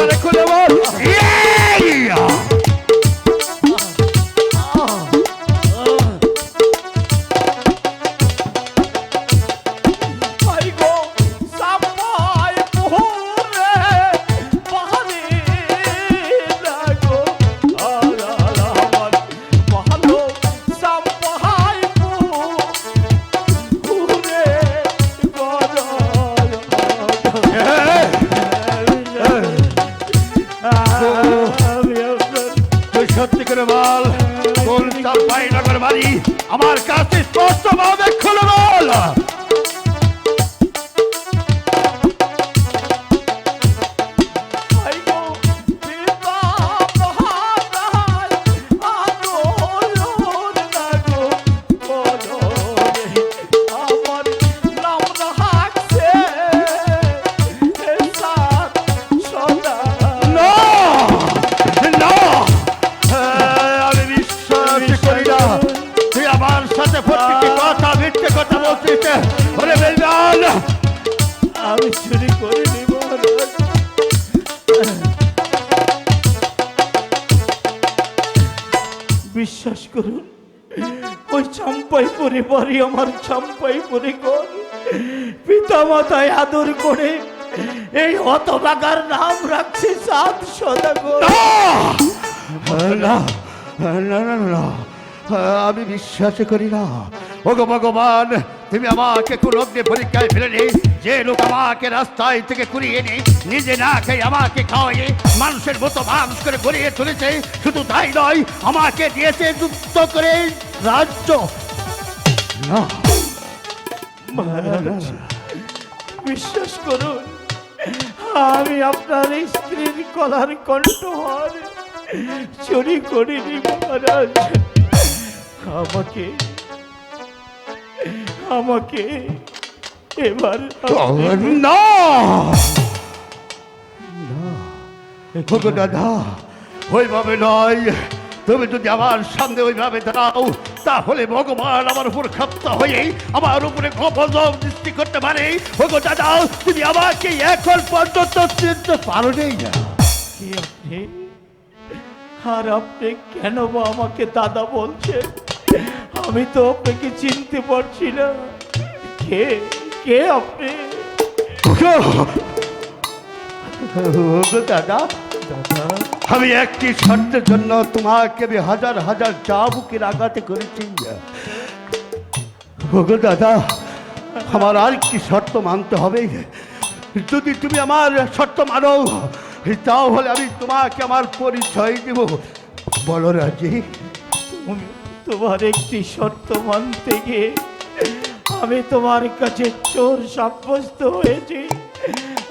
কষ্ট করে সত্যি করে বল কোন চাপাই নগর বাড়ি আমার কাছে স্পষ্ট খুলে বল চাম্পাই পরিবারই আমার চাম্পাই পরিকর পিতা মাতায় আদর করে এই হতবাগার নাম রাখছি সাত সদাগর না! না না আমি বিশ্বাস করি না। ওগো ভগবান, তুমি আমাকে কোন অগ্নি পরীক্ষায় ফেলে নেই যে লোক আমাকে রাস্তায় থেকে কুড়িয়ে নেই নিজে না খেয়ে আমাকে খাওয়াই মানুষের মতো মানুষ করে গড়িয়ে তুলেছে, শুধু তাই নয়, আমাকে দিয়েছে যুক্ত করে রাজ্য না। মহারাজ বিশ্বাস করুন আমি আপনার এই স্ত্রীর কলার কণ্ঠহার চুরি করিনি মহারাজ। আমাকে আমাকে এবার না। দাদা ওইভাবে নয়। তুমি যদি আমার সামনে ওইভাবে দাঁড়াও তাহলে ভগবান আমার উপর ক্ষপ্ত হয়ে আমার উপরে গজব সৃষ্টি করতে পারে। ওগো দাদা তুমি আমাকে এখন পর্যন্ত চিনতে পারো নেই না। কি আপনি? আর আপনি কেন বা আমাকে দাদা বলছেন? আমি তো আপনাকে চিনতে পারছি না। কে? কে আপনি? দাদা আমি একটি শর্তের জন্য তোমাকে আমি হাজার হাজার চাবুকের আঘাতে করেছি। দাদা, আমার আর একটি শর্ত মানতে হবে। যদি তুমি আমার শর্ত মানো, তাহলে আমি তোমাকে আমার পরিচয় দেব। বলো রাজি। তুমি তোমার একটি শর্ত মানতে গিয়ে আমি তোমার কাছে চোর সাব্যস্ত হয়েছি।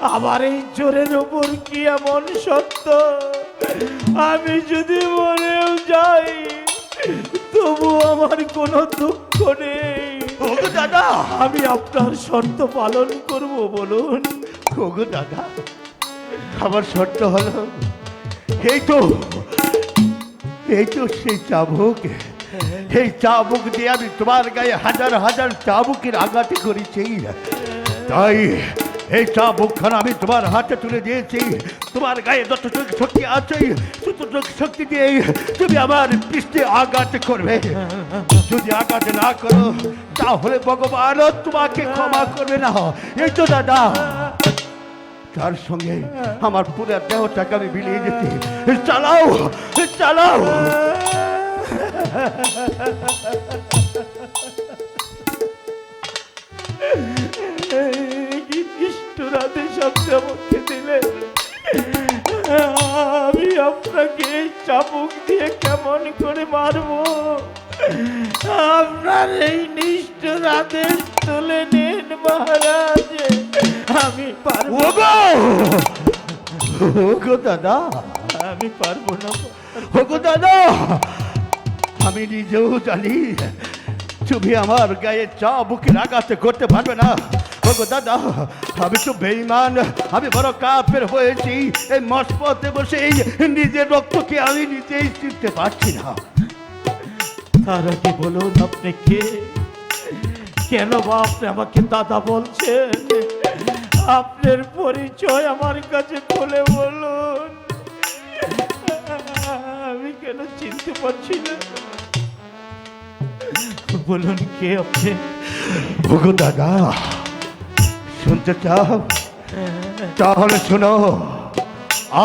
আমার এই চোরের উপর কি এমন সত্য? আমি যদি মরেও যাই তবু আমার কোনো দুঃখ নেই। দাদা। আমি আপনার শর্ত পালন করব বলুন। ওগো দাদা আমার শর্ত হলো এই তো এই তো সেই চাবুক। এই চাবুক দিয়ে আমি তোমার গায়ে হাজার হাজার চাবুকের আঘাতে করেছি। তাই এই চাবুকখানা আমি তোমার হাতে তুলে দিয়েছি। তোমার গায়ে যতটুকু শক্তি আছে, ততটুকু শক্তি দিয়ে তুমি আমার পৃষ্ঠে আঘাত করবে। যদি আঘাত না করো, তাহলে ভগবান তোমাকে ক্ষমা করবে না। এই তো দাদা, তার সঙ্গে আমার পুরো দেহটাকে আমি বিলিয়ে যেতে চালাও চালাও। কি নিষ্ঠুরাতে শব্দ আমাকে দিলেন আমি আপনাকে চাবুক দিয়ে কেমন করে মারবো? আপনার এই নিষ্ঠুর আদেশ তুলে নিন মহারাজ আমি পারব ওগো! দাদা! আমি পারব না। ওগো দাদা! আমি নিজেও জানি তুমি আমার গায়ে চা বুকে লাগাতে করতে পারবে না। ওগো দাদা, আমি তো বেইমান আমি বড় কাপের হয়েছি। এই মসপথে বসে নিজের রক্তকে আমি নিজেই চিনতে পারছি না। তার আগে বলুন আপনি কে? কেন বা আপনি আমাকে দাদা বলছেন? আপনার পরিচয় আমার কাছে বলে বলুন। আমি কেন চিনতে পারছি না? বলুন কে আপনি? ওগো দাদা শুনতে চাও? তাহলে শোনো,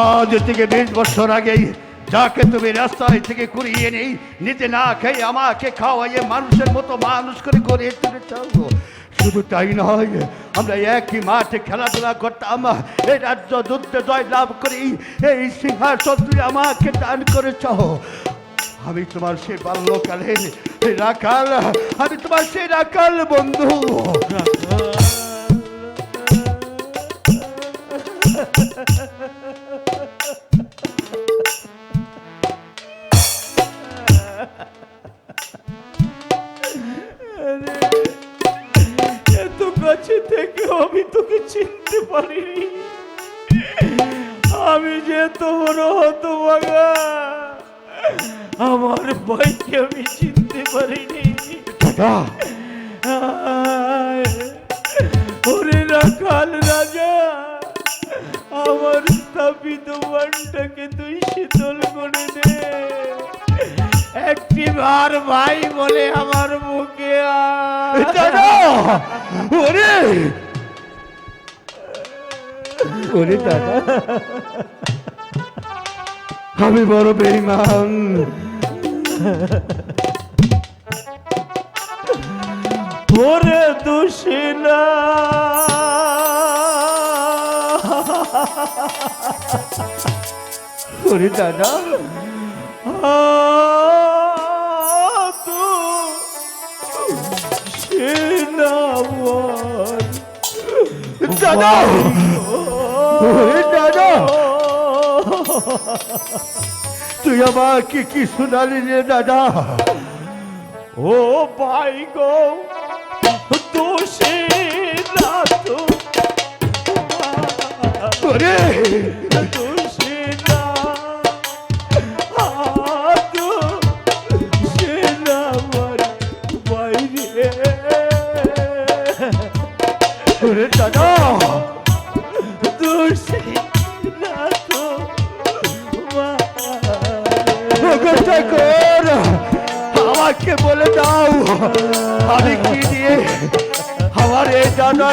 আজ থেকে বিশ বছর আগেই যাকে তুমি রাস্তায় থেকে কুড়িয়ে নেই, নিজে না খেয়ে আমাকে খাওয়াইয়ে মানুষের মতো মানুষ করে করে তুলে তুলেছ। শুধু তাই নয়, আমরা একই মাঠে খেলাধুলা করতাম, এই রাজ্য যুদ্ধে জয় লাভ করি, এই সিংহাসন তুমি আমাকে দান করেছ। আমি তোমার সেই বাল্যকালের রাখাল, আমি তোমার সেই রাখাল বন্ধু। এত আমার ভাইকে আমি চিনতে পারিনি। ওরে রাখাল রাজা আমার স্থাপিত মনটাকে তুই শীতল করে দে। একটি বার ভাই বলে আমার মুখে। ওরে। ওরে দাদা। আমি বড় বেইমান ওরে দুশিলা ওরে দাদা। দাদা! তুই আমাকে কি শোনালি রে দাদা? ও ভাই গো দোষে না তো।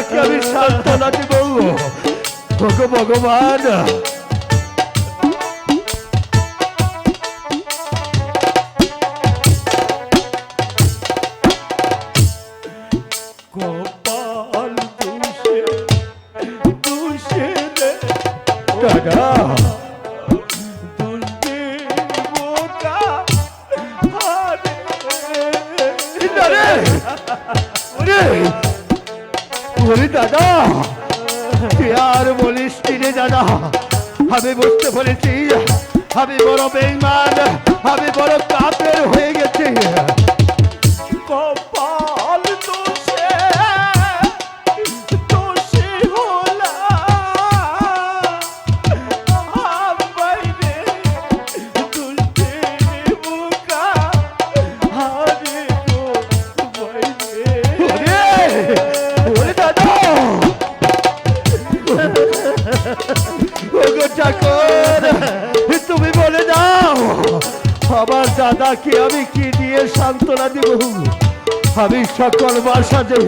দাদাকে আমি সান্ত্বনা দিব। ভগবান দাদা। তুই আর বলিস রে দাদা? আমি বুঝতে পেরেছি। আমি বড় বেইমান। আমি বড় কাপের হয়ে গেছি। কপাল দাদাকে আমি কি দিয়ে সান্ত্বনা দিব? আমি সকল বাসাতে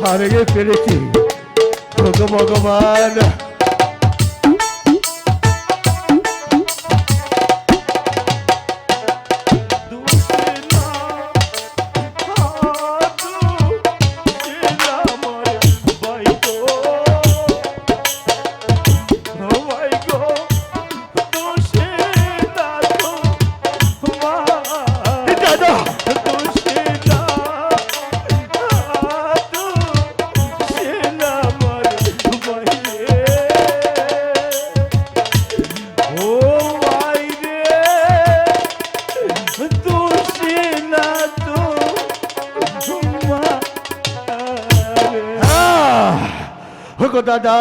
হারিয়ে ফেলেছি। ভগবান দাদা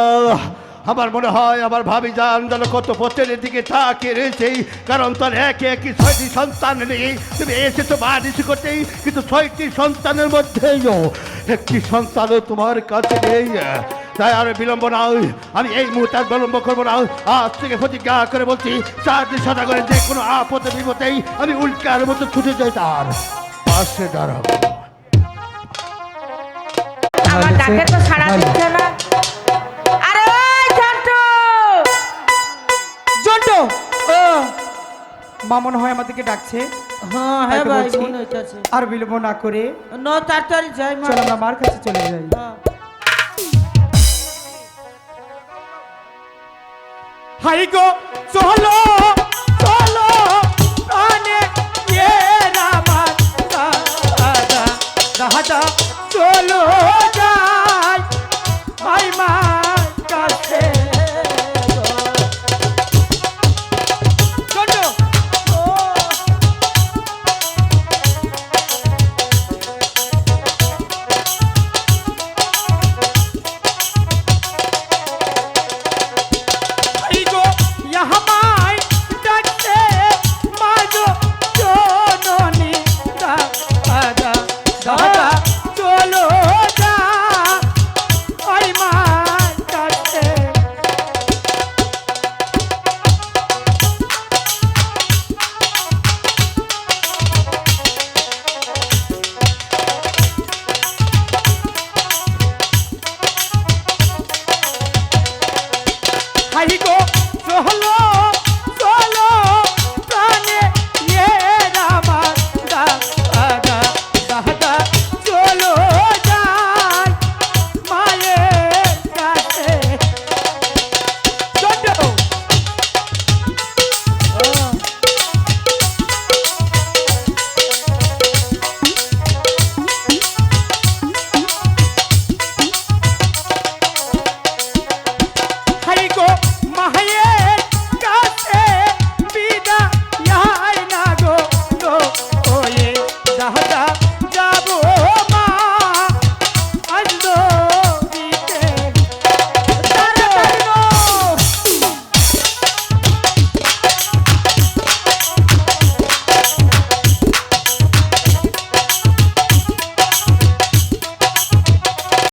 আমার মনে হয়, আমার ভাবি যান যেন কত পথের দিকে তাকিয়ে রয়েছে। কারণ তার একে একই ছয়টি সন্তান নেই তুমি এসেছ বাড়ি করতেই, কিন্তু ছয়টি সন্তানের মধ্যেও একটি সন্তানও তোমার কাছে নেই। তাই আর বিলম্ব নয়। আমি এই মুহূর্তে আর বিলম্ব করব না। আজ থেকে প্রতিজ্ঞা করে বলছি, চারটি সদা করে যে কোনো আপদে বিপদেই আমি উল্কার মতো ছুটে যাই তার পাশে দাঁড়াবো। আমার ডাকে তো সাড়া দিচ্ছে না। মা মনে হয় আমাদেরকে ডাকছে হ্যাঁ হ্যাঁ ভাই বলছি। মনে হইতাছে আর বিলম্ব না করে ন তাড়াতাড়ি যাই মা চল আমরা মার কাছে চলে যাই হ্যাঁ। হাই গো চলো চলো প্রাণে এ রামা দাদা দাদা চলো